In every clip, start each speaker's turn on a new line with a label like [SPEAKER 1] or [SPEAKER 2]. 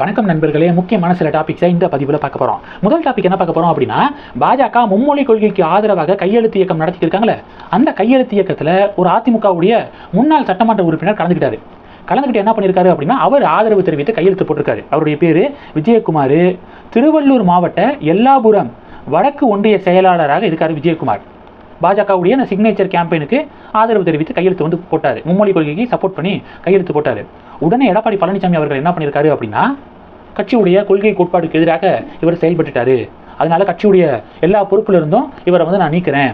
[SPEAKER 1] வணக்கம் நண்பர்களே முக்கியமான சில டாபிக்ஸை இந்த பதிவில் பார்க்க போகிறோம் முதல் டாபிக் என்ன பார்க்க போகிறோம் அப்படின்னா பாஜக மும்மொழி கொள்கைக்கு ஆதரவாக கையெழுத்து இயக்கம் நடத்திட்டு இருக்காங்களே அந்த கையெழுத்து இயக்கத்தில் ஒரு அதிமுகவுடைய முன்னாள் சட்டமன்ற உறுப்பினர் கலந்துக்கிட்டாரு கலந்துக்கிட்டு என்ன பண்ணியிருக்காரு அப்படின்னா அவர் ஆதரவு தெரிவித்து கையெழுத்து போட்டிருக்காரு. அவருடைய பேர் விஜயகுமார். திருவள்ளூர் மாவட்ட எல்லாபுரம் வடக்கு ஒன்றிய செயலாளராக இருக்கார் விஜயகுமார். பாஜகவுடைய அந்த சிக்னேச்சர் கேம்பெயினுக்கு ஆதரவு தெரிவித்து கையெழுத்து வந்து போட்டார். மும்மொழி கொள்கைக்கு சப்போர்ட் பண்ணி கையெழுத்து போட்டார். உடனே எடப்பாடி பழனிசாமி அவர்கள் என்ன பண்ணியிருக்காரு அப்படின்னா கட்சியுடைய கொள்கை கோட்பாடுக்கு எதிராக இவர் செயல்பட்டுட்டாரு. அதனால கட்சியுடைய எல்லா பொறுப்புல இருந்தும் இவரை வந்து நான் நீக்கிறேன்.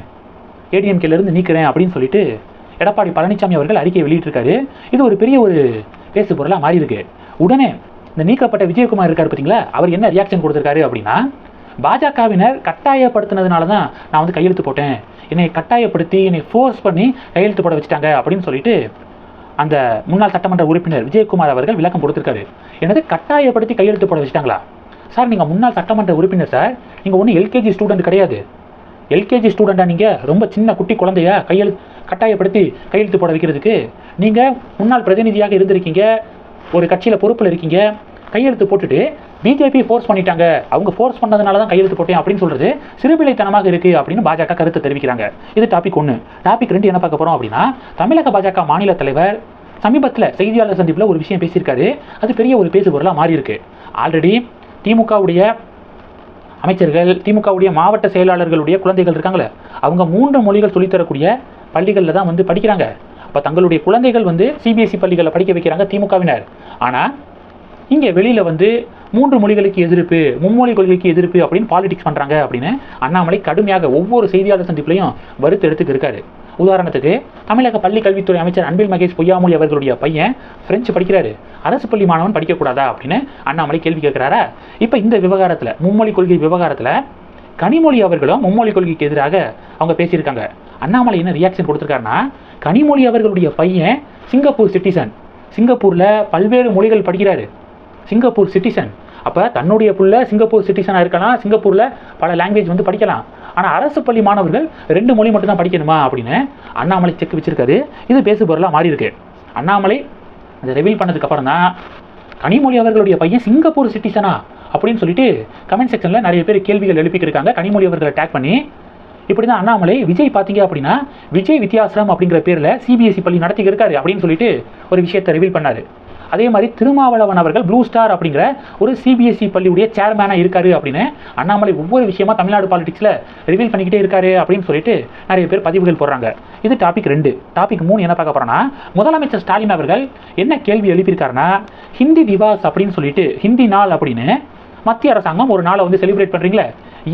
[SPEAKER 1] ஏடிஎம்கேல இருந்து நீக்கிறேன் அப்படின்னு சொல்லிட்டு எடப்பாடி பழனிசாமி அவர்கள் அறிக்கையை வெளியிட்டிருக்காரு. இது ஒரு பெரிய ஒரு பேசு பொருளாக மாறி இருக்கு உடனே இந்த நீக்கப்பட்ட விஜயகுமார் இருக்கார் பார்த்தீங்களா அவர் என்ன ரியாக்ஷன் கொடுத்துருக்காரு அப்படின்னா பாஜகவினர் கட்டாயப்படுத்தினதுனால தான் நான் வந்து கையெழுத்து போட்டேன். என்னை கட்டாயப்படுத்தி என்னை ஃபோர்ஸ் பண்ணி கையெழுத்து போட வச்சுட்டாங்க அப்படின்னு சொல்லிட்டு அந்த முன்னாள் சட்டமன்ற உறுப்பினர் விஜயகுமார் அவர்கள் விளக்கம் கொடுத்துருக்காரு. எனது கட்டாயப்படுத்தி கையெழுத்து போட வச்சுட்டாங்களா? சார் நீங்கள் முன்னாள் சட்டமன்ற உறுப்பினர் சார். நீங்கள் ஒன்றும் எல்கேஜி ஸ்டூடெண்ட் கிடையாது. எல்கேஜி ஸ்டூடெண்ட்டாக நீங்கள் ரொம்ப சின்ன குட்டி குழந்தைய கையெழு கட்டாயப்படுத்தி கையெழுத்து போட வைக்கிறதுக்கு? நீங்கள் முன்னாள் பிரதிநிதியாக இருந்திருக்கீங்க. ஒரு கட்சியில் பொறுப்பில் இருக்கீங்க. கையெழுத்து போட்டுட்டு பிஜேபி ஃபோர்ஸ் பண்ணிட்டாங்க. அவங்க ஃபோர்ஸ் பண்ணதுனால தான் கையெழுத்து போட்டேன் அப்படின்னு சொல்றது சிறுபிள்ளைத்தனமாக இருக்கு அப்படின்னு பாஜக கருத்து தெரிவிக்கிறாங்க. இது டாபிக் ஒன்று டாபிக் ரெண்டு என்ன பார்க்க போகிறோம் அப்படின்னா தமிழக பாஜக மாநில தலைவர் சமீபத்தில் செய்தியாளர் சந்திப்பில் ஒரு விஷயம் பேசியிருக்காரு. அது பெரிய ஒரு பேசு பொருளாக மாறி இருக்கு ஆல்ரெடி திமுகவுடைய அமைச்சர்கள் திமுகவுடைய மாவட்ட செயலாளர்களுடைய குழந்தைகள் இருக்காங்களே அவங்க மூன்று மொழிகள் சொல்லித்தரக்கூடிய பள்ளிகளில் தான் வந்து படிக்கிறாங்க. இப்போ தங்களுடைய குழந்தைகள் வந்து சிபிஎஸ்சி பள்ளிகளில் படிக்க வைக்கிறாங்க திமுகவினர். ஆனால் இங்கே வெளியில் வந்து மூன்று மொழிகளுக்கு எதிர்ப்பு மும்மொழி கொள்கைக்கு எதிர்ப்பு அப்படின்னு பாலிடிக்ஸ் பண்ணுறாங்க அப்படின்னு அண்ணாமலை கடுமையாக ஒவ்வொரு செய்தியாளர் சந்திப்புலையும் வறுத்து எடுத்துக்கு இருக்காரு. உதாரணத்துக்கு தமிழக பள்ளி கல்வித்துறை அமைச்சர் அன்பில் மகேஷ் பொய்யாமொழி அவர்களுடைய பையன் பிரெஞ்சு படிக்கிறாரு. அரசு பள்ளி மாணவன் படிக்கக்கூடாதா அப்படின்னு அண்ணாமலை கேள்வி கேட்குறாரா? இப்போ இந்த விவகாரத்தில் மும்மொழி கொள்கை விவகாரத்தில் கனிமொழி அவர்களும் மும்மொழி கொள்கைக்கு எதிராக அவங்க பேசியிருக்காங்க. அண்ணாமலை என்ன ரியாக்ஷன் கொடுத்துருக்காருன்னா கனிமொழி அவர்களுடைய பையன் சிங்கப்பூர் சிட்டிசன் சிங்கப்பூரில் பல்வேறு மொழிகள் படிக்கிறாரு. சிங்கப்பூர் சிட்டிசன் அப்போ தன்னுடைய புள்ள சிங்கப்பூர் சிட்டிசனாக இருக்கலாம். சிங்கப்பூரில் பல லாங்குவேஜ் வந்து படிக்கலாம். ஆனால் அரசு பள்ளி மாணவர்கள் ரெண்டு மொழி மட்டும்தான் படிக்கணுமா அப்படின்னு அண்ணாமலை செக் வச்சுருக்காரு. இது பேசு பொருளாக மாறி இருக்கு. அண்ணாமலை அதை ரிவீல் பண்ணதுக்கப்புறம் தான் கனிமொழி அவர்களுடைய பையன் சிங்கப்பூர் சிட்டிசனா அப்படின்னு சொல்லிட்டு கமெண்ட் செக்ஷனில் நிறைய பேர் கேள்விகள் எழுப்பிக்கிருக்காங்க. கனிமொழி அவர்களை டேக் பண்ணி. இப்படி தான் அண்ணாமலை விஜய் பார்த்தீங்க அப்படின்னா விஜய் வித்யாசிரம் அப்படிங்கிற பேரில் சிபிஎஸ்சி பள்ளி நடத்திக்கிருக்காரு அப்படின்னு சொல்லிட்டு ஒரு விஷயத்தை ரிவீல் பண்ணார். அதே மாதிரி திருமாவளவன் அவர்கள் ப்ளூ ஸ்டார் அப்படிங்கிற ஒரு சிபிஎஸ்சி பள்ளியுடைய சேர்மேனாக இருக்காரு அப்படின்னு அண்ணாமலை ஒவ்வொரு விஷயமா தமிழ்நாடு பாலிடிக்ஸில் ரிவீல் பண்ணிக்கிட்டே இருக்காரு அப்படின்னு சொல்லிட்டு நிறைய பேர் பதிவுகள் போடுறாங்க. இது டாபிக் ரெண்டு. டாபிக் மூணு என்ன பார்க்க போறோம்னா முதலமைச்சர் ஸ்டாலின் அவர்கள் என்ன கேள்வி எழுப்பியிருக்காருன்னா ஹிந்தி திவாஸ் அப்படின்னு சொல்லிட்டு ஹிந்தி நாள் அப்படின்னு மத்திய அரசாங்கம் ஒரு நாளை வந்து செலிப்ரேட் பண்ணுறீங்களே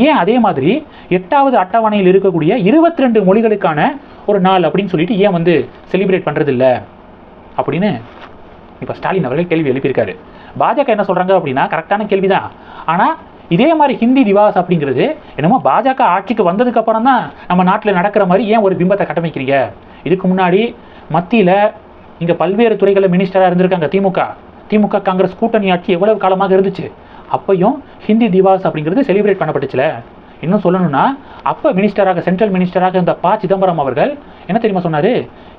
[SPEAKER 1] ஏன் அதே மாதிரி எட்டாவது அட்டவணையில் இருக்கக்கூடிய இருபத்தி ரெண்டு மொழிகளுக்கான ஒரு நாள் அப்படின்னு சொல்லிட்டு ஏன் வந்து செலிப்ரேட் பண்ணுறதில்ல அப்படின்னு இப்போ ஸ்டாலின் அவர்கள் கேள்வி எழுப்பியிருக்காரு. பாஜக என்ன சொல்கிறாங்க அப்படின்னா கரெக்டான கேள்வி தான் ஆனால் இதே மாதிரி ஹிந்தி திவாஸ் அப்படிங்கிறது என்னமோ பாஜக ஆட்சிக்கு வந்ததுக்கு அப்புறம் தான் நம்ம நாட்டில் நடக்கிற மாதிரி ஏன் ஒரு பிம்பத்தை கட்டமைக்கிறீங்க? இதுக்கு முன்னாடி மத்தியில் இங்கே பல்வேறு துறைகளில் மினிஸ்டராக இருந்திருக்காங்க திமுக. திமுக காங்கிரஸ் கூட்டணி ஆட்சி எவ்வளவு காலமாக இருந்துச்சு? அப்பையும் ஹிந்தி திவாஸ் அப்படிங்கிறது செலிப்ரேட் பண்ணப்பட்டுச்சுல. இன்னும் சொல்லணும்னா அப்போ மினிஸ்டராக சென்ட்ரல் மினிஸ்டராக இருந்த ப சிதம்பரம் அவர்கள் என்ன தெரியுமா சொன்னார்?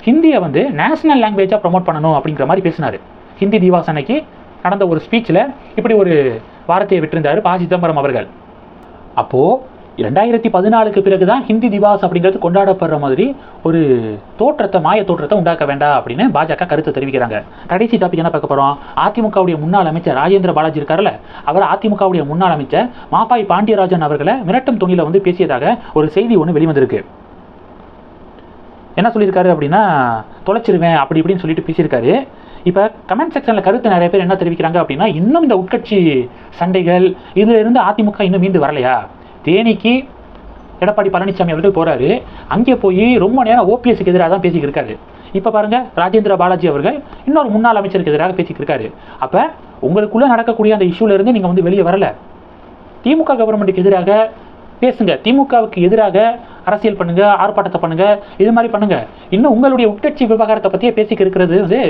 [SPEAKER 1] ஹிந்தியை வந்து நேஷனல் லாங்குவேஜாக ப்ரமோட் பண்ணணும் அப்படிங்கிற மாதிரி பேசினார். ஹிந்தி திவாஸ் அன்னைக்கு நடந்த ஒரு ஸ்பீச்சில் இப்படி ஒரு வார்த்தையை விட்டிருந்தார் பா. சிதம்பரம் அவர்கள். அப்போது ரெண்டாயிரத்தி பதினாலுக்கு பிறகு தான் ஹிந்தி திவாஸ் அப்படிங்கிறது கொண்டாடப்படுற மாதிரி ஒரு தோற்றத்தை மாய தோற்றத்தை உண்டாக்க வேண்டாம் அப்படின்னு பாஜக கருத்து தெரிவிக்கிறாங்க. கடைசி டாபிக் என்ன பார்க்க போகிறோம் அதிமுகவுடைய முன்னாள் அமைச்சர் ராஜேந்திர பாலாஜி இருக்கார்ல அவர் அதிமுகவுடைய முன்னாள் அமைச்சர் மாப்பாய் பாண்டியராஜன் அவர்களை மிரட்டும் துணியில் வந்து பேசியதாக ஒரு செய்தி ஒன்று வெளிவந்திருக்கு. என்ன சொல்லியிருக்காரு அப்படின்னா தொலைச்சிருவேன் அப்படி இப்படின்னு சொல்லிட்டு பேசியிருக்காரு. இப்போ கமெண்ட் செக்ஷனில் கருத்து நிறைய பேர் என்ன தெரிவிக்கிறாங்க அப்படின்னா இன்னும் இந்த உட்கட்சி சண்டைகள் இதுல இருந்து அதிமுக இன்னும் மீண்டு வரலையா? தேனிக்கு எடப்பாடி பழனிசாமி அவர்கள் போறாரு. அங்கே போய் ரொம்ப நேரம் ஓபிஎஸ்க்கு எதிராக தான் பேசிக்கிட்டு இருக்காரு. இப்போ பாருங்க ராஜேந்திர பாலாஜி அவர்கள் இன்னொரு முன்னாள் அமைச்சருக்கு எதிராக பேசிக்கிட்டு இருக்காரு. அப்போ உங்களுக்குள்ள நடக்கக்கூடிய அந்த இஷ்யூலேருந்து நீங்கள் வந்து வெளியே வரல. திமுக கவர்மெண்ட்டுக்கு எதிராக பேசுங்க. திமுகவுக்கு எதிராக அரசியல் பண்ணுங்க ஆர்ப்பாட்டத்தை பண்ணுங்க இது மாதிரி பண்ணுங்க. இன்னும் உங்களுடைய உட்கட்சி விவகாரத்தை பற்றியே பேசிக்க இருக்கிறது வந்து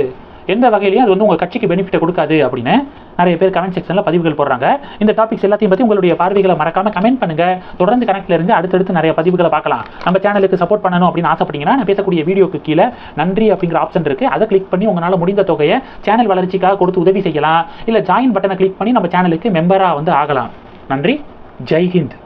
[SPEAKER 1] எந்த வகையிலையும் அது வந்து உங்கள் கட்சிக்கு பெனிஃபிட்டை கொடுக்காது அப்படின்னு நிறைய பேர் கமெண்ட் செக்ஷனில் பதிவுகள் போடுறாங்க. இந்த டாபிக்ஸ் எல்லாத்தையும் பற்றி உங்களுடைய பார்வைகளை மறக்காம கமெண்ட் பண்ணுங்க. தொடர்ந்து கணக்கில் இருந்து அடுத்தடுத்து நிறைய பதிவுகளை பார்க்கலாம். நம்ம சேனலுக்கு சப்போர்ட் பண்ணணும் அப்படின்னு ஆசைப்பட்டீங்கன்னா நான் பேசக்கூடிய வீடியோக்கு கீழே நன்றி அப்படிங்கிற ஆப்ஷன் இருக்கு. அதை கிளிக் பண்ணி உங்களால் முடிந்த தொகையை சேனல் வளர்ச்சிக்காக கொடுத்து உதவி செய்யலாம். இல்லை ஜாயின் பட்டனை கிளிக் பண்ணி நம்ம சேனலுக்கு மெம்பராக வந்து ஆகலாம். நன்றி. ஜெய்ஹிந்த்